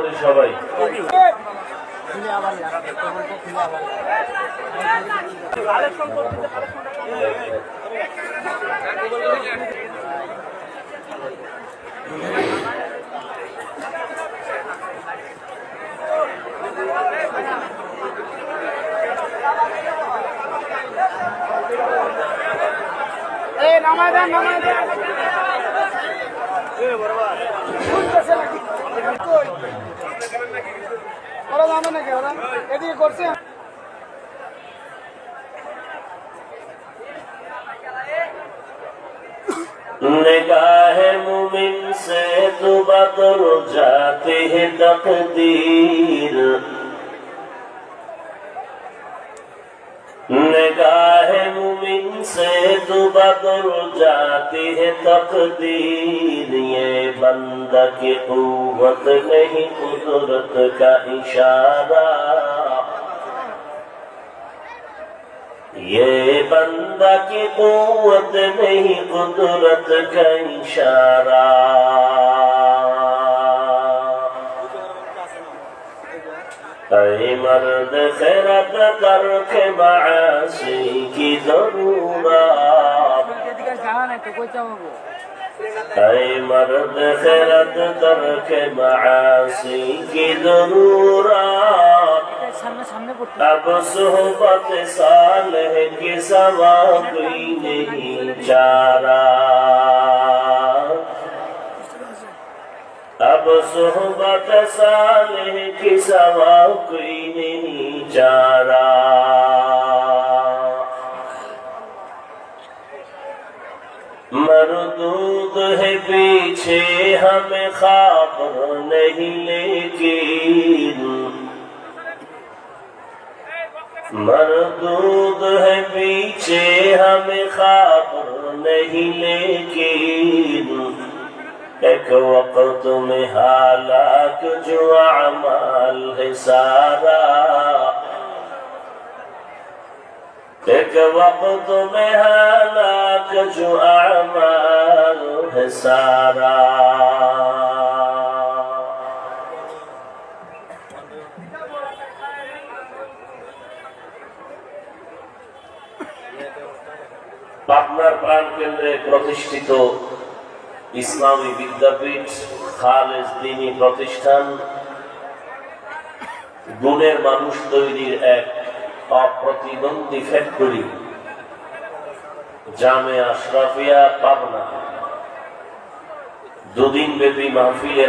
করি সবাই। এই নামায় দেন নামায় দেন। ওরা জানে নাকি ওরা এদিকে করছে निगाह मुमिन से तो बदल जाते हैं तकदीर निगाह मुमिन से तो बदल जाती है तकदीर ये बंदा की कुवत नहीं कुदरत का इशारा ये बंदा की कुवत नहीं कुदरत का इशारा এই মর্দ খেরাত করকে বাসি কি জরুরা এই মর্দ খেরাত করকে বাসি কি জরুরা সামনে সামনে পড়তে সব সোহবত সাল চারা। अब सोहबत सालह के सवा कोई नहीं चारा अब सोहबत सालह के सवा कोई नहीं चारा मरदूद है पीछे हमें खबर नहीं लेकिन मरदूद है पीछे हमें खबर नहीं लेकिन ایک وقت میں حالات جو اعمال ہے سارا ایک وقت میں حالات جو اعمال ہے سارا পাবনার প্রাণ কেন্দ্রে প্রতিষ্ঠিত ইসলামী বিদ্যাপীঠ খালেজ দিনী প্রতিষ্ঠান গুণের মানুষ তৈরির এক অপ্রতিদ্বন্দ্বী ফ্যাক্টরি, জামে আশরাফিয়া, পাবনা। দুদিন ব্যাপী মাহফিলের